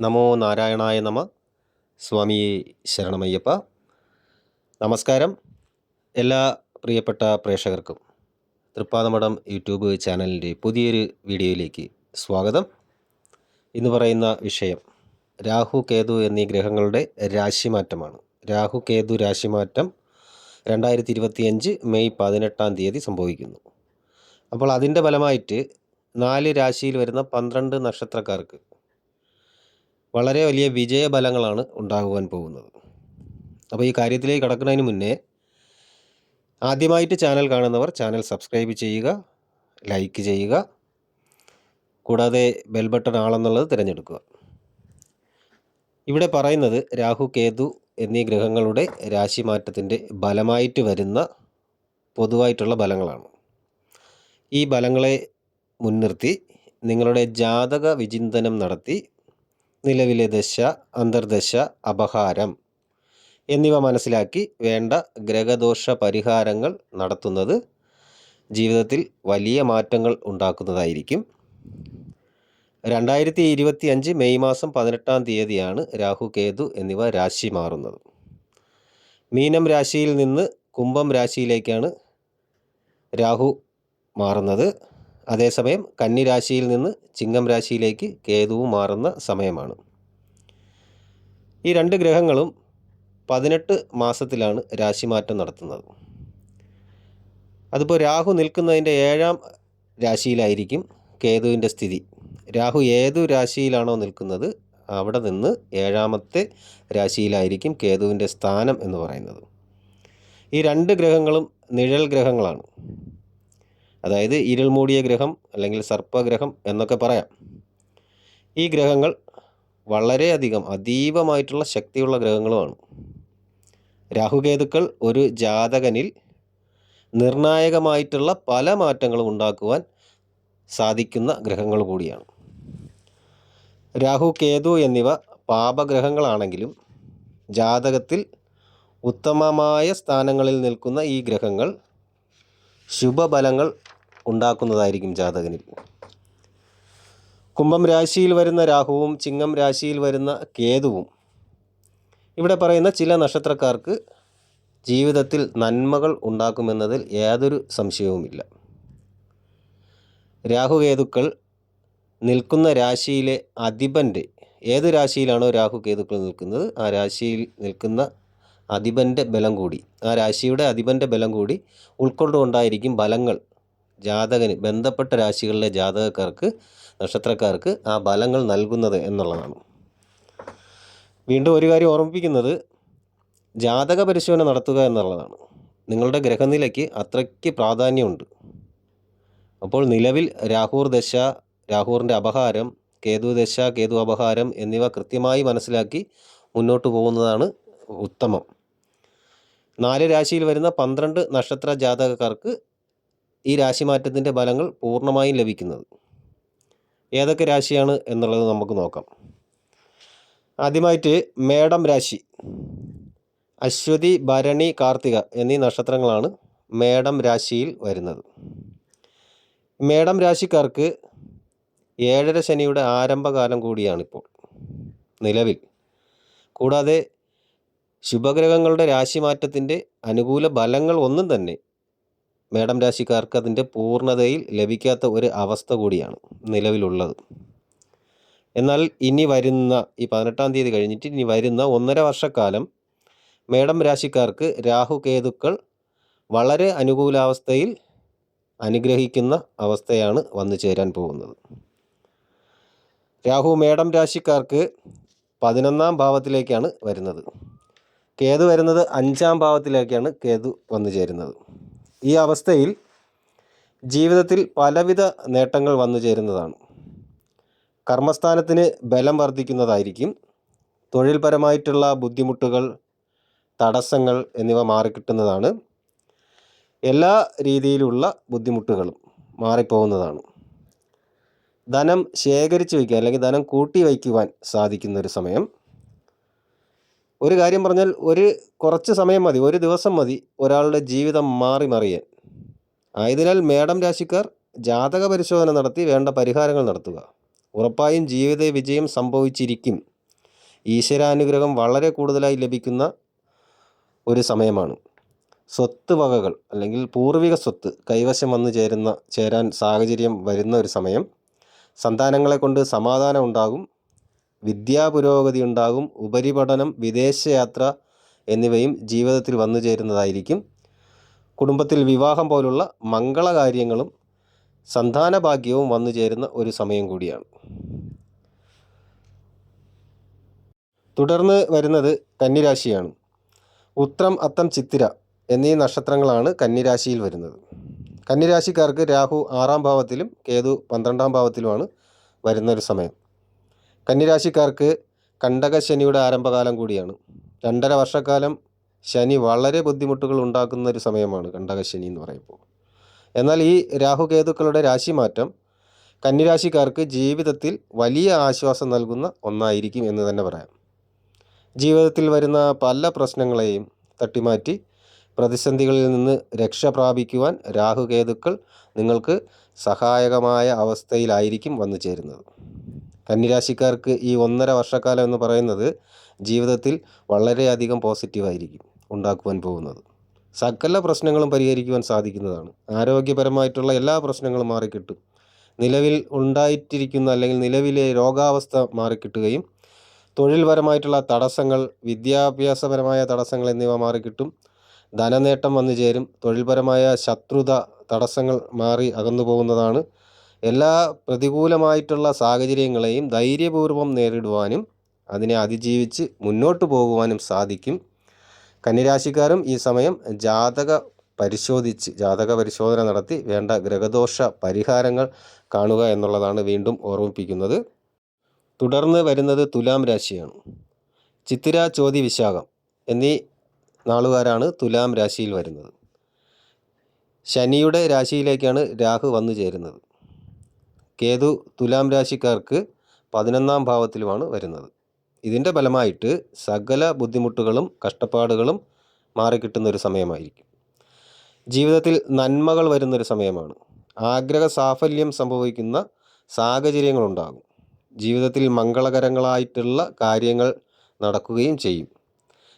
നമോ നാരായണായ നമ. സ്വാമി ശരണമയ്യപ്പ. നമസ്കാരം എല്ലാ പ്രിയപ്പെട്ട പ്രേക്ഷകർക്കും. തൃപ്പാദമഠം യൂട്യൂബ് ചാനലിന്റെ പുതിയൊരു വീഡിയോയിലേക്ക് സ്വാഗതം. ഇന്ന് പറയുന്ന വിഷയം രാഹു കേതു എന്നീ ഗ്രഹങ്ങളുടെ രാശിമാറ്റമാണ്. രാഹു കേതു രാശിമാറ്റം രണ്ടായിരത്തി ഇരുപത്തിയഞ്ച് മെയ് പതിനെട്ടാം തീയതി സംഭവിക്കുന്നു. അപ്പോൾ അതിന്റെ ഫലമായിട്ട് നാല് രാശിയിൽ വരുന്ന പന്ത്രണ്ട് നക്ഷത്രക്കാർക്ക് വളരെ വലിയ വിജയബലങ്ങളാണ് ഉണ്ടാകുവാൻ പോകുന്നത്. അപ്പോൾ ഈ കാര്യത്തിലേക്ക് കടക്കുന്നതിന് മുന്നേ ആദ്യമായിട്ട് ചാനൽ കാണുന്നവർ ചാനൽ സബ്സ്ക്രൈബ് ചെയ്യുക ലൈക്ക് ചെയ്യുക കൂടാതെ ബെൽ ബട്ടൺ ആളെന്നുള്ളത് തിരഞ്ഞെടുക്കുക. ഇവിടെ പറയുന്നത് രാഹു കേതു എന്നീ ഗ്രഹങ്ങളുടെ രാശിമാറ്റത്തിന്റെ ബലമായിട്ട് വരുന്ന പൊതുവായിട്ടുള്ള ബലങ്ങളാണ് ഈ ബലങ്ങളെ മുൻനിർത്തി നിങ്ങളുടെ ജാതക വിചിന്തനം നടത്തി നിലവിലെ ദശ അന്തർദശ അപഹാരം എന്നിവ മനസ്സിലാക്കി വേണ്ട ഗ്രഹദോഷ പരിഹാരങ്ങൾ നടത്തുന്നത് ജീവിതത്തിൽ വലിയ മാറ്റങ്ങൾ ഉണ്ടാക്കുന്നതായിരിക്കും. രണ്ടായിരത്തി ഇരുപത്തി അഞ്ച് മെയ് മാസം പതിനെട്ടാം തീയതിയാണ് രാഹു കേതു എന്നിവ രാശി മാറുന്നത്. മീനം രാശിയിൽ നിന്ന് കുംഭം രാശിയിലേക്കാണ് രാഹു മാറുന്നത്. അതേസമയം കന്നിരാശിയിൽ നിന്ന് ചിങ്ങം രാശിയിലേക്ക് കേതുവ് മാറുന്ന സമയമാണ്. ഈ രണ്ട് ഗ്രഹങ്ങളും പതിനെട്ട് മാസത്തിലാണ് രാശിമാറ്റം നടത്തുന്നത്. അതിപ്പോൾ രാഹു നിൽക്കുന്നതിന്റെ ഏഴാം രാശിയിലായിരിക്കും കേതുവിന്റെ സ്ഥിതി. രാഹു ഏതു രാശിയിലാണോ നിൽക്കുന്നത് അവിടെ നിന്ന് ഏഴാമത്തെ രാശിയിലായിരിക്കും കേതുവിന്റെ സ്ഥാനം എന്ന് പറയുന്നത്. ഈ രണ്ട് ഗ്രഹങ്ങളും നിഴൽ ഗ്രഹങ്ങളാണ്. അതായത് ഇരുൾ മൂടിയ ഗ്രഹം അല്ലെങ്കിൽ സർപ്പഗ്രഹം എന്നൊക്കെ പറയാം. ഈ ഗ്രഹങ്ങൾ വളരെയധികം അതീവമായിട്ടുള്ള ശക്തിയുള്ള ഗ്രഹങ്ങളുമാണ്. രാഹുകേതുക്കൾ ഒരു ജാതകനിൽ നിർണായകമായിട്ടുള്ള പല മാറ്റങ്ങളും ഉണ്ടാക്കുവാൻ സാധിക്കുന്ന ഗ്രഹങ്ങൾ കൂടിയാണ്. രാഹു കേതു എന്നിവ പാപഗ്രഹങ്ങളാണെങ്കിലും ജാതകത്തിൽ ഉത്തമമായ സ്ഥാനങ്ങളിൽ നിൽക്കുന്ന ഈ ഗ്രഹങ്ങൾ ശുഭഫലങ്ങൾ ഉണ്ടാക്കുന്നതായിരിക്കും ജാതകനിൽ. കുംഭം രാശിയിൽ വരുന്ന രാഹുവും ചിങ്ങം രാശിയിൽ വരുന്ന കേതുവും. ഇവിടെ പറയുന്ന ചില നക്ഷത്രക്കാർക്ക് ജീവിതത്തിൽ നന്മകൾ ഉണ്ടാക്കുമെന്നതിൽ യാതൊരു സംശയവുമില്ല. രാഹുകേതുക്കൾ നിൽക്കുന്ന രാശിയിലെ അധിപന്റെ ഏത് രാശിയിലാണോ രാഹുകേതുക്കൾ നിൽക്കുന്നത് ആ രാശിയിൽ നിൽക്കുന്ന അധിപന്റെ ബലം കൂടി ആ രാശിയുടെ അധിപന്റെ ബലം കൂടി ഉൾക്കൊണ്ടുകൊണ്ടായിരിക്കും ബലങ്ങൾ ജാതകന് ബന്ധപ്പെട്ട രാശികളിലെ ജാതകക്കാർക്ക് നക്ഷത്രക്കാർക്ക് ആ ബലങ്ങൾ നൽകുന്നത് എന്നുള്ളതാണ്. വീണ്ടും ഒരു കാര്യം ഓർമ്മിപ്പിക്കുന്നത് ജാതക പരിശോധന നടത്തുക എന്നുള്ളതാണ്. നിങ്ങളുടെ ഗ്രഹനിലയ്ക്ക് അത്രയ്ക്ക് പ്രാധാന്യമുണ്ട്. അപ്പോൾ നിലവിൽ രാഹുർ ദശ രാഹൂറിന്റെ അപഹാരം കേതു ദശ കേതു അപഹാരം എന്നിവ കൃത്യമായി മനസ്സിലാക്കി മുന്നോട്ട് പോകുന്നതാണ് ഉത്തമം. നാല് രാശിയിൽ വരുന്ന പന്ത്രണ്ട് നക്ഷത്ര ജാതകക്കാർക്ക് ഈ രാശിമാറ്റത്തിന്റെ ഫലങ്ങൾ പൂർണമായും ലഭിക്കുന്നത്. ഏതൊക്കെ രാശിയാണ് എന്നുള്ളത് നമുക്ക് നോക്കാം. ആദ്യമായിട്ട് മേടം രാശി. അശ്വതി ഭരണി കാർത്തിക എന്നീ നക്ഷത്രങ്ങളാണ് മേടം രാശിയിൽ വരുന്നത്. മേടം രാശിക്കാർക്ക് ഏഴര ശനിയുടെ ആരംഭകാലം കൂടിയാണിപ്പോൾ നിലവിൽ. കൂടാതെ ശുഭഗ്രഹങ്ങളുടെ രാശിമാറ്റത്തിന്റെ അനുകൂല ഫലങ്ങൾ ഒന്നും തന്നെ മേടം രാശിക്കാർക്ക് അതിന്റെ പൂർണതയിൽ ലഭിക്കാത്ത ഒരു അവസ്ഥ കൂടിയാണ് നിലവിലുള്ളത്. എന്നാൽ ഇനി വരുന്ന ഈ പതിനെട്ടാം തീയതി കഴിഞ്ഞിട്ട് ഇനി വരുന്ന ഒന്നര വർഷക്കാലം മേടം രാശിക്കാർക്ക് രാഹുകേതുക്കൾ വളരെ അനുകൂലാവസ്ഥയിൽ അനുഗ്രഹിക്കുന്ന അവസ്ഥയാണ് വന്നു ചേരാൻ പോകുന്നത്. രാഹു മേടം രാശിക്കാർക്ക് പതിനൊന്നാം ഭാവത്തിലേക്കാണ് വരുന്നത്. കേതു വരുന്നത് അഞ്ചാം ഭാവത്തിലേക്കാണ് കേതു വന്നു ചേരുന്നത്. ഈ അവസ്ഥയിൽ ജീവിതത്തിൽ പലവിധ നേട്ടങ്ങൾ വന്നു ചേരുന്നതാണ്. കർമ്മസ്ഥാനത്തിന് ബലം വർദ്ധിക്കുന്നതായിരിക്കും. തൊഴിൽപരമായിട്ടുള്ള ബുദ്ധിമുട്ടുകൾ തടസ്സങ്ങൾ എന്നിവ മാറിക്കിട്ടുന്നതാണ്. എല്ലാ രീതിയിലുള്ള ബുദ്ധിമുട്ടുകളും മാറിപ്പോകുന്നതാണ്. ധനം ശേഖരിച്ച് വയ്ക്കുക അല്ലെങ്കിൽ ധനം കൂട്ടി വയ്ക്കുവാൻ സാധിക്കുന്നൊരു സമയം. ഒരു കാര്യം പറഞ്ഞാൽ ഒരു കുറച്ച് സമയം മതി ഒരു ദിവസം മതി ഒരാളുടെ ജീവിതം മാറി മറിയാൻ. ആയതിനാൽ മേഡം രാശിക്കാർ ജാതക പരിശോധന നടത്തി വേണ്ട പരിഹാരങ്ങൾ നടത്തുക. ഉറപ്പായും ജീവിത വിജയം സംഭവിച്ചിരിക്കും. ഈശ്വരാനുഗ്രഹം വളരെ കൂടുതലായി ലഭിക്കുന്ന ഒരു സമയമാണ്. സ്വത്ത് വകകൾ അല്ലെങ്കിൽ പൂർവിക സ്വത്ത് കൈവശം വന്നു ചേരുന്ന ചേരാൻ സാഹചര്യം വരുന്ന ഒരു സമയം. സന്താനങ്ങളെ കൊണ്ട് സമാധാനം ഉണ്ടാകും. വിദ്യാപുരോഗതി ഉണ്ടാകും ഉപരിപഠനം വിദേശയാത്ര എന്നിവയും ജീവിതത്തിൽ വന്നു ചേരുന്നതായിരിക്കും. കുടുംബത്തിൽ വിവാഹം പോലുള്ള മംഗളകാര്യങ്ങളും സന്താന ഭാഗ്യവും വന്നു ചേരുന്ന ഒരു സമയം കൂടിയാണ്. തുടർന്ന് വരുന്നത് കന്നിരാശിയാണ്. ഉത്രം അത്തം ചിത്തിര എന്നീ നക്ഷത്രങ്ങളാണ് കന്നിരാശിയിൽ വരുന്നത്. കന്നിരാശിക്കാർക്ക് രാഹു ആറാം ഭാവത്തിലും കേതു പന്ത്രണ്ടാം ഭാവത്തിലുമാണ് വരുന്നൊരു സമയം. കന്നിരാശിക്കാർക്ക് കണ്ടക ശനിയുടെ ആരംഭകാലം കൂടിയാണ്. രണ്ടര വർഷക്കാലം ശനി വളരെ ബുദ്ധിമുട്ടുകൾ ഉണ്ടാക്കുന്ന ഒരു സമയമാണ് കണ്ടക ശനി എന്ന് പറയുമ്പോൾ. എന്നാൽ ഈ രാഹുകേതുക്കളുടെ രാശിമാറ്റം കന്നിരാശിക്കാർക്ക് ജീവിതത്തിൽ വലിയ ആശ്വാസം നൽകുന്ന ഒന്നായിരിക്കും എന്ന് തന്നെ പറയാം. ജീവിതത്തിൽ വരുന്ന പല പ്രശ്നങ്ങളെയും തട്ടിമാറ്റി പ്രതിസന്ധികളിൽ നിന്ന് രക്ഷ പ്രാപിക്കുവാൻ രാഹുകേതുക്കൾ നിങ്ങൾക്ക് സഹായകമായ അവസ്ഥയിലായിരിക്കും വന്നു ചേരുന്നത്. കന്നിരാശിക്കാർക്ക് ഈ ഒന്നര വർഷക്കാലം എന്ന് പറയുന്നത് ജീവിതത്തിൽ വളരെയധികം പോസിറ്റീവായിരിക്കും ഉണ്ടാക്കുവാൻ പോകുന്നത്. സകല പ്രശ്നങ്ങളും പരിഹരിക്കുവാൻ സാധിക്കുന്നതാണ്. ആരോഗ്യപരമായിട്ടുള്ള എല്ലാ പ്രശ്നങ്ങളും മാറിക്കിട്ടും. നിലവിൽ ഉണ്ടായിട്ടിരിക്കുന്ന അല്ലെങ്കിൽ നിലവിലെ രോഗാവസ്ഥ മാറിക്കിട്ടുകയും തൊഴിൽപരമായിട്ടുള്ള തടസ്സങ്ങൾ വിദ്യാഭ്യാസപരമായ തടസ്സങ്ങൾ എന്നിവ മാറിക്കിട്ടും. ധനനേട്ടം വന്നു ചേരും തൊഴിൽപരമായ ശത്രുത തടസ്സങ്ങൾ മാറി അകന്നു പോകുന്നതാണ് എല്ലാ പ്രതികൂലമായിട്ടുള്ള സാഹചര്യങ്ങളെയും ധൈര്യപൂർവം നേരിടുവാനും അതിനെ അതിജീവിച്ച് മുന്നോട്ട് പോകുവാനും സാധിക്കും. കന്നിരാശിക്കാരും ഈ സമയം ജാതക പരിശോധിച്ച് ജാതക പരിശോധന നടത്തി വേണ്ട ഗ്രഹദോഷ പരിഹാരങ്ങൾ കാണുക എന്നുള്ളതാണ് വീണ്ടും ഓർമ്മിപ്പിക്കുന്നത്. തുടർന്ന് വരുന്നത് തുലാം രാശിയാണ്. ചിത്തിര ചോതി വിശാഖം എന്നീ നാളുകാരാണ് തുലാം രാശിയിൽ വരുന്നത്. ശനിയുടെ രാശിയിലേക്കാണ് രാഹു വന്നു ചേരുന്നത്. കേതു തുലാം രാശിക്കാർക്ക് പതിനൊന്നാം ഭാവത്തിലുമാണ് വരുന്നത്. ഇതിന്റെ ഫലമായിട്ട് സകല ബുദ്ധിമുട്ടുകളും കഷ്ടപ്പാടുകളും മാറിക്കിട്ടുന്ന ഒരു സമയമായിരിക്കും. ജീവിതത്തിൽ നന്മകൾ വരുന്നൊരു സമയമാണ്. ആഗ്രഹ സാഫല്യം സംഭവിക്കുന്ന സാഹചര്യങ്ങളുണ്ടാകും. ജീവിതത്തിൽ മംഗളകരങ്ങളായിട്ടുള്ള കാര്യങ്ങൾ നടക്കുകയും ചെയ്യും.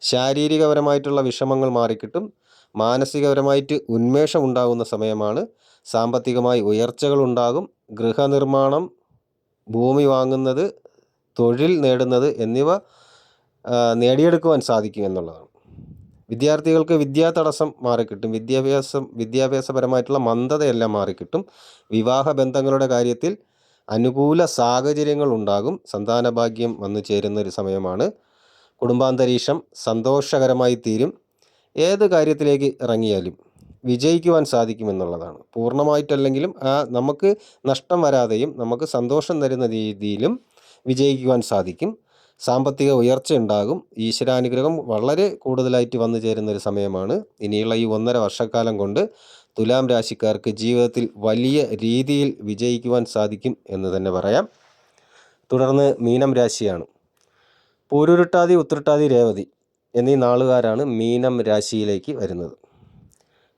ശാരീരികപരമായിട്ടുള്ള വിഷമങ്ങൾ മാറിക്കിട്ടും. മാനസികപരമായിട്ട് ഉന്മേഷം ഉണ്ടാകുന്ന സമയമാണ് സാമ്പത്തികമായി ഉയർച്ചകളുണ്ടാകും. ഗൃഹനിർമ്മാണം ഭൂമി വാങ്ങുന്നത് തൊഴിൽ നേടുന്നത് എന്നിവ നേടിയെടുക്കുവാൻ സാധിക്കും എന്നുള്ളതാണ്. വിദ്യാർത്ഥികൾക്ക് വിദ്യാ തടസ്സം മാറിക്കിട്ടും. വിദ്യാഭ്യാസം വിദ്യാഭ്യാസപരമായിട്ടുള്ള മന്ദതയെല്ലാം മാറിക്കിട്ടും. വിവാഹ ബന്ധങ്ങളുടെ കാര്യത്തിൽ അനുകൂല സാഹചര്യങ്ങൾ ഉണ്ടാകും. സന്താനഭാഗ്യം വന്നു ചേരുന്ന ഒരു സമയമാണ്. കുടുംബാന്തരീക്ഷം സന്തോഷകരമായി തീരും. ഏത് കാര്യത്തിലേക്ക് ഇറങ്ങിയാലും. വിജയിക്കുവാൻ സാധിക്കുമെന്നുള്ളതാണ്. പൂർണമായിട്ടല്ലെങ്കിലും ആ നമുക്ക് നഷ്ടം വരാതെയും നമുക്ക് സന്തോഷം തരുന്ന രീതിയിലും വിജയിക്കുവാൻ സാധിക്കും. സാമ്പത്തിക ഉയർച്ച ഉണ്ടാകും. ഈശ്വരാനുഗ്രഹം വളരെ കൂടുതലായിട്ട് വന്നു ചേരുന്ന ഒരു സമയമാണ്. ഇനിയുള്ള ഈ ഒന്നര വർഷക്കാലം കൊണ്ട് തുലാം രാശിക്കാർക്ക് ജീവിതത്തിൽ വലിയ രീതിയിൽ വിജയിക്കുവാൻ സാധിക്കും എന്ന് തന്നെ പറയാം. തുടർന്ന് മീനം രാശിയാണ്. പൂരുരുട്ടാതി ഉത്രട്ടാതി രേവതി എന്നീ നാളുകാരാണ് മീനം രാശിയിലേക്ക് വരുന്നത്.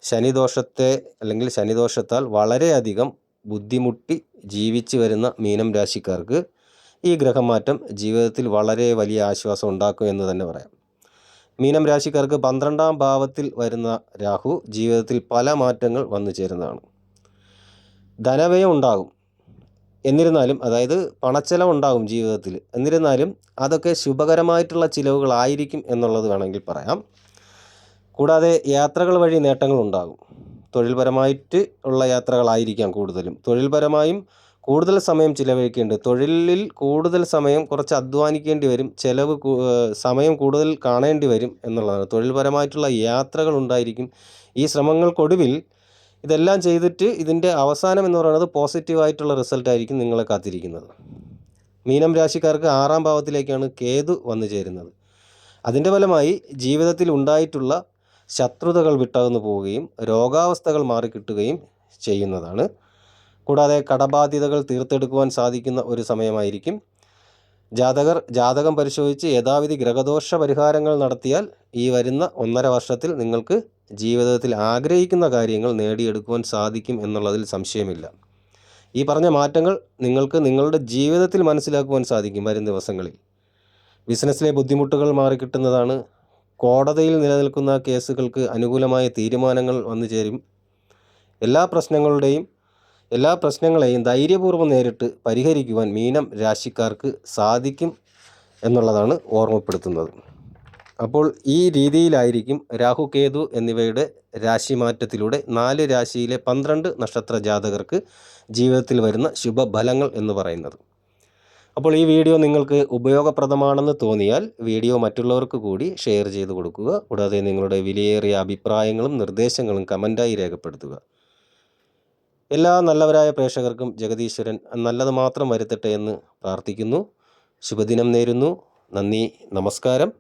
ശനിദോഷത്തെ അല്ലെങ്കിൽ ശനിദോഷത്താൽ വളരെയധികം ബുദ്ധിമുട്ടി ജീവിച്ചു വരുന്ന മീനം രാശിക്കാർക്ക് ഈ ഗ്രഹമാറ്റം ജീവിതത്തിൽ വളരെ വലിയ ആശ്വാസം ഉണ്ടാക്കും എന്ന് തന്നെ പറയാം. മീനം രാശിക്കാർക്ക് പന്ത്രണ്ടാം ഭാവത്തിൽ വരുന്ന രാഹു ജീവിതത്തിൽ പല മാറ്റങ്ങൾ വന്നു ചേരുന്നതാണ്. ധനവ്യയം ഉണ്ടാകും. എന്നിരുന്നാലും അതായത് പണച്ചെലവ് ഉണ്ടാകും ജീവിതത്തിൽ. എന്നിരുന്നാലും അതൊക്കെ ശുഭകരമായിട്ടുള്ള ചിലവുകളായിരിക്കും എന്നുള്ളത് വേണമെങ്കിൽ പറയാം. കൂടാതെ യാത്രകൾ വഴി നേട്ടങ്ങൾ ഉണ്ടാകും തൊഴിൽപരമായിട്ട് ഉള്ള യാത്രകളായിരിക്കാം കൂടുതലും. തൊഴിൽപരമായും കൂടുതൽ സമയം ചിലവഴിക്കേണ്ടത് തൊഴിലിൽ കൂടുതൽ സമയം കുറച്ച് അധ്വാനിക്കേണ്ടി വരും ചിലവ് സമയം കൂടുതൽ കാണേണ്ടി വരും എന്നുള്ളതാണ്. തൊഴിൽപരമായിട്ടുള്ള യാത്രകൾ ഉണ്ടായിരിക്കും. ഈ ശ്രമങ്ങൾക്കൊടുവിൽ ഇതെല്ലാം ചെയ്തിട്ട് ഇതിന്റെ അവസാനം എന്ന് പറയുന്നത് പോസിറ്റീവായിട്ടുള്ള റിസൾട്ട് ആയിരിക്കും നിങ്ങളെ കാത്തിരിക്കുന്നത്. മീനം രാശിക്കാർക്ക് ആറാം ഭാവത്തിലേക്കാണ് കേതു വന്നു ചേരുന്നത്. അതിന്റെ ഫലമായി ജീവിതത്തിൽ ഉണ്ടായിട്ടുള്ള ശത്രുതകൾ വിട്ടകന്നു പോവുകയും രോഗാവസ്ഥകൾ മാറിക്കിട്ടുകയും ചെയ്യുന്നതാണ്. കൂടാതെ കടബാധ്യതകൾ തീർത്തെടുക്കുവാൻ സാധിക്കുന്ന ഒരു സമയമായിരിക്കും. ജാതകർ ജാതകം പരിശോധിച്ച് യഥാവിധി ഗ്രഹദോഷ പരിഹാരങ്ങൾ നടത്തിയാൽ ഈ വരുന്ന ഒന്നര വർഷത്തിൽ നിങ്ങൾക്ക് ജീവിതത്തിൽ ആഗ്രഹിക്കുന്ന കാര്യങ്ങൾ നേടിയെടുക്കുവാൻ സാധിക്കും എന്നുള്ളതിൽ സംശയമില്ല. ഈ പറഞ്ഞ മാറ്റങ്ങൾ നിങ്ങൾക്ക് നിങ്ങളുടെ ജീവിതത്തിൽ മനസ്സിലാക്കുവാൻ സാധിക്കും വരും ദിവസങ്ങളിൽ. ബിസിനസ്സിലെ ബുദ്ധിമുട്ടുകൾ മാറിക്കിട്ടുന്നതാണ് കോടതിയിൽ നിലനിൽക്കുന്ന കേസുകൾക്ക് അനുകൂലമായ തീരുമാനങ്ങൾ വന്നു ചേരും. എല്ലാ പ്രശ്നങ്ങളുടെയും എല്ലാ പ്രശ്നങ്ങളെയും ധൈര്യപൂർവം നേരിട്ട് പരിഹരിക്കുവാൻ മീനം രാശിക്കാർക്ക് സാധിക്കും എന്നുള്ളതാണ് ഓർമ്മപ്പെടുത്തുന്നത്. അപ്പോൾ ഈ രീതിയിലായിരിക്കും രാഹു കേതു എന്നിവയുടെ രാശിമാറ്റത്തിലൂടെ നാല് രാശിയിലെ പന്ത്രണ്ട് നക്ഷത്ര ജാതകർക്ക് ജീവിതത്തിൽ വരുന്ന ശുഭഫലങ്ങൾ എന്ന് പറയുന്നത്. അപ്പോൾ ഈ വീഡിയോ നിങ്ങൾക്ക് ഉപയോഗപ്രദമാണെന്ന് തോന്നിയാൽ വീഡിയോ മറ്റുള്ളവർക്ക് കൂടി ഷെയർ ചെയ്ത് കൊടുക്കുക. കൂടാതെ നിങ്ങളുടെ വിലയേറിയ അഭിപ്രായങ്ങളും നിർദ്ദേശങ്ങളും കമന്റായി രേഖപ്പെടുത്തുക. എല്ലാ നല്ലവരായ പ്രേക്ഷകർക്കും ജഗദീശ്വരൻ നല്ലത് മാത്രം വരുത്തട്ടെ എന്ന് പ്രാർത്ഥിക്കുന്നു. ശുഭദിനം നേരുന്നു. നന്ദി. നമസ്കാരം.